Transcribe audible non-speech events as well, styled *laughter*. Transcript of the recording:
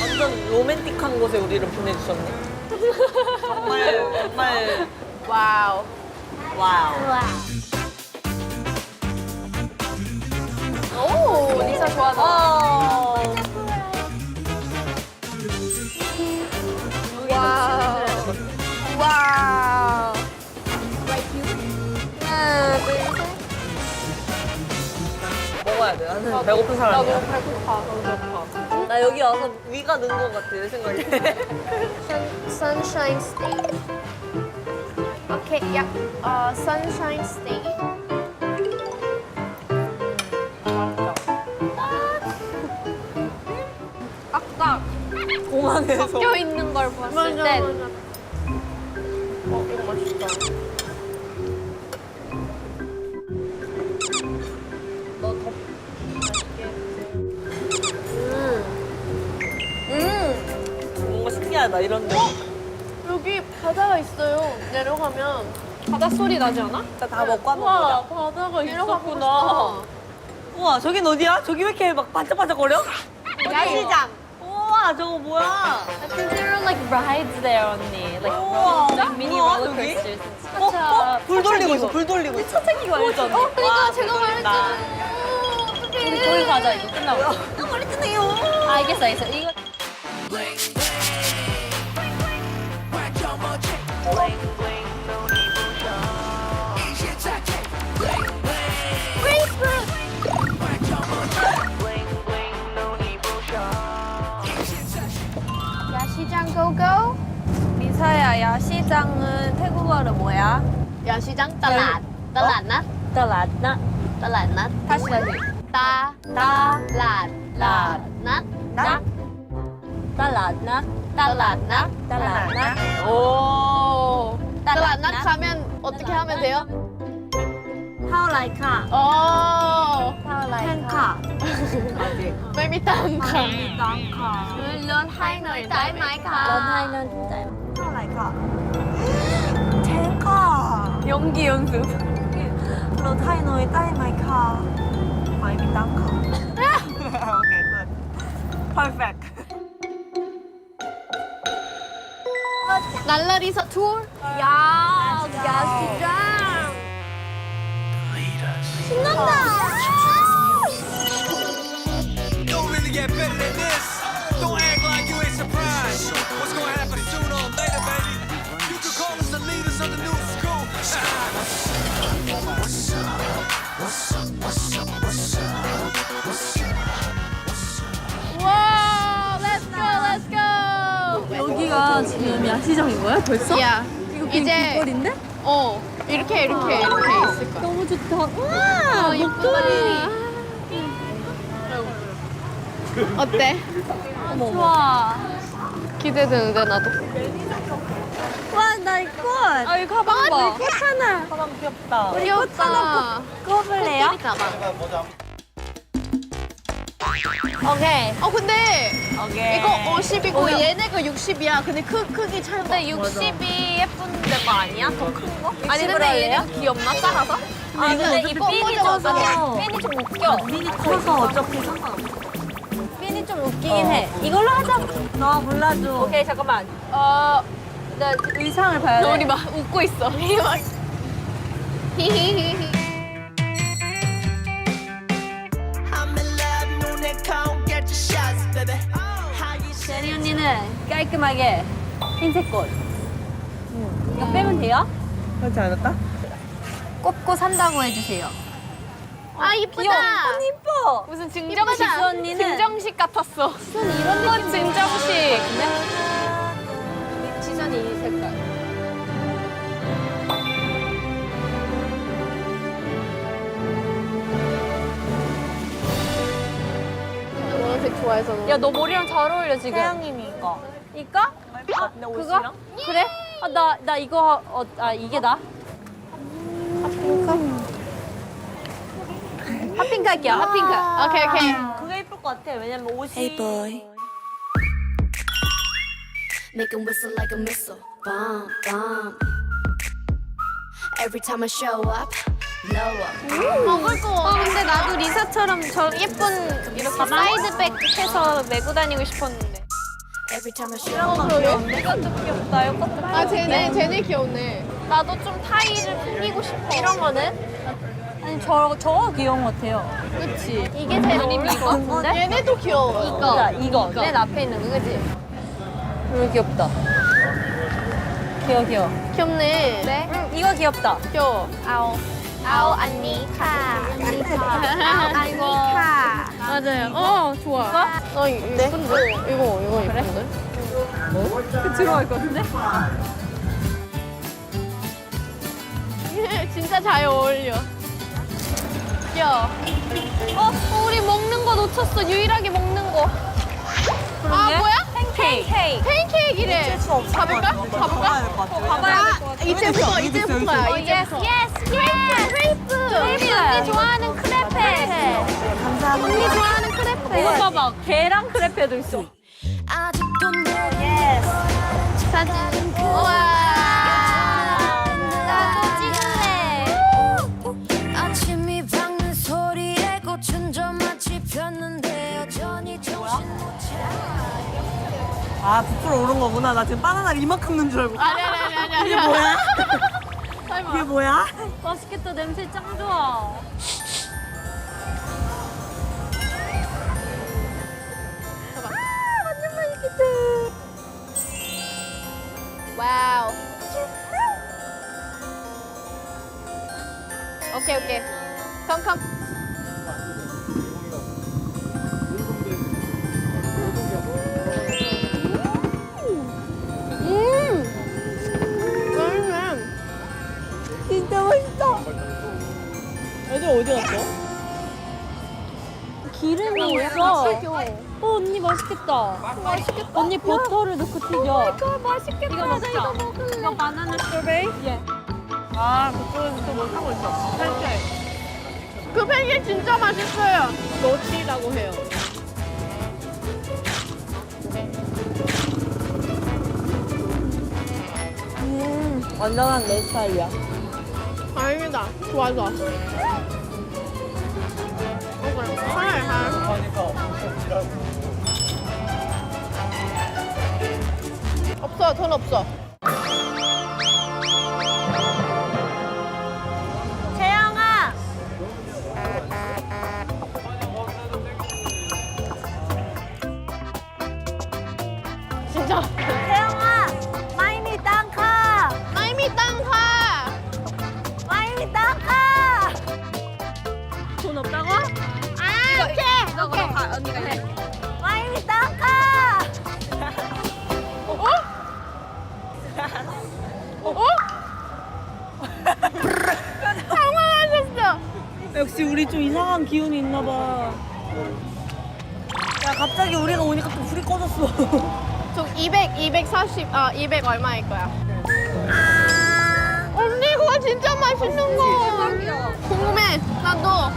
완전 로맨틱한 곳에 우리를 보내주셨네. 정말 정말 와우. 와우. 오, 리사 좋아하잖아. 나는 배고픈 나 너무 사람이야. 배고파. 너무 배고파. 나 여기 와서 위가 는 것 같아 내 생각에. *laughs* Sun, sunshine State. 오케이, 야, 어, Sunshine State. 아까 공항에서. 섞여 있는 걸 봤을 때. 어, 이거 맛있다. 신기하다 이런 데. 여기 바다가 있어요. 내려가면 바다 소리 나지 않아? 일단 다 먹고 한번 보자. 바다가 내려가고 있었구나. 우와 저긴 어디야? 저기 왜 이렇게 막 반짝반짝거려? 야시장. 우와 저거 뭐야? I think there are like rides there 언니. Like, 우와, like mini roller coasters and stuff. 어? 어? 불 돌리고 있어 불 돌리고 있어. 알죠 언니? 어, 그러니까 와, 제가. 말했잖아요. 우리 거기 가자 이거 끝나고. 아 말했잖아요. 아, 알겠어 알겠어. 이거 야시장 고고. 리사야, 야시장은 태국어로 뭐야? 야시장 딸랏. 딸랏. ตลาดนะ 딸랏. 다시 다시. 따. 나, 랏. 라, 낫. นะ ตลาดนะ 딸랏. 낫. ตลาดนะ 오. 가면 어떻게 하면 돼요? How like a 어, How like 탱카 매미땅카. 랑카 런 하이널 딸마이카. 런하이는 짤. How like a 탱카 연기 연습. 런하이너의 딸마이카 마이비 카. *laughs* *laughs* 오케이 굿 퍼펙트 날라리 사 투어? 야, 야시장. 신난다. 야시장인 거야 벌써? 야, 이제 길거리인데? 어 이렇게 이렇게 이렇게 있을 거야. 너무 좋다 아, 우와 목도리. 어때? 좋아 기대되는데 나도. 와 나 이거 아 이거 가방 봐 하나 가방 귀엽다. 귀엽다. 꺼볼래요? 오케이 어 근데 오케이. 이거 50이고 얘네가 60이야. 근데 크 크기 차이. 근데 60이 예쁜데 거 아니야? 더 큰 거? 아니 근데 얘는 귀엽나 작아서? 아 근데 이 이거 핀이 꽂아서 좀 어떡해? 핀이 좀 웃겨 미니 커서 어차피 상관없어. 핀이 좀 웃기긴 해 이걸로 하자 너 골라줘 오케이 잠깐만 어, 나 의상을 봐야 돼 우리 막 웃고 있어. *laughs* 막. 히히히히. *laughs* 깔끔하게 흰색 꽃 이거 빼면 돼요? 그렇지 않을까? 꼽고 산다고 해주세요 아 이쁘다. 언니 이뻐 무슨 증정식 지수 언니는- 증정식 같았어. 이런 느낌 증정식. 근데 시선이 이 색깔 노란색 좋아해서. 야 너 머리랑 잘 어울려 지금 태양님이 이거 이거? 아, 근데 그거? 옷이랑? 그래? 아, 나, 나 이거, 어, 아, 이게 나? 핫핑크 할게요, 핫핑크. 오케이 아. 오케이. 그게 예쁠 것 같아. 왜냐면 옷이. Hey boy. Make 'em whistle like a missile. Bomb, bomb. Every time I show up, blow up. 먹을 거. 어, 근데 나도 리사처럼 저 예쁜 이렇게 사이드백 해서 메고 다니고 싶었는데. Every time I show up. 그러게? 이것도 귀엽다. 이것도. 아, 쟤네, 쟤네 귀엽네. 나도 좀 타이를 풍기고 싶어. 이런 거는? 아니 저 저거 귀여운 것 같아요. 그치. 이게 제일 어울릴 것 같은데? 얘네도 귀여워. 이거 이거. 맨 앞에 있는 거, 그지? 이거 귀엽다. 귀여워 귀여워. 귀엽네. 네? 응 이거 귀엽다. 귀여워. 아오. 안니카. 맞아요. 어, 좋아. 어, 이쁜데? 이거, 이거 이쁜데? 들어갈 것 같은데? *laughs* 진짜 잘 어울려. 귀여워. 어, 어, 우리 먹는 거 놓쳤어. 유일하게 먹는 거. 아, 게? 뭐야? 팬케이크. 팬케이크래. 가볼까? 가볼까? 가봐야 될것 같아. 이제부터, 이제부터야. 어, 이제부터. 예스, 예스. 크레이프. 크레이프. 언니 좋아하는 크레페. 감사합니다. 언니 좋아하는 크레페. 이거 봐봐. 계란 크레페도 있어. 아직도 내 사진. 우와. 나도 찍을래. 아침이 밝는 소리에 꽃은 좀 마치 폈는데 여전히 정신 못 차려. 아 부풀어 오른 거구나. 나 지금 바나나 이만큼 넣은 줄 알고. 아니, 아니. 이게 뭐야? *laughs* 설마. 이게 뭐야? 맛있겠다. 냄새 짱 좋아. 와우. 오케이 오케이. 컴컴. 기름이 있어. 어 언니 맛있겠다. 맛있겠다. 언니 버터를 넣고 튀겨. 이거 맛있겠다. 이거 먹자. 나 이거 먹을래. 이거 바나나 스트로베리? 예. 아 그쪽에서 또뭐 사고 있어. 팬케이크. 그 팬케이크 진짜 맛있어요. 너치라고 해요. 완전한 내 스타일이야. 다행이다. 좋아 좋아. 오케이. 하나 하나. 없어 돈 없어. 재영아. 진짜. 우리 좀 이상한 기운이 있나 봐. 야 갑자기 우리가 오니까 또 불이 꺼졌어. 저 200, 240, 아, 200 얼마일 거야? 언니, 그거 진짜 맛있는 거. 궁금해. 나도.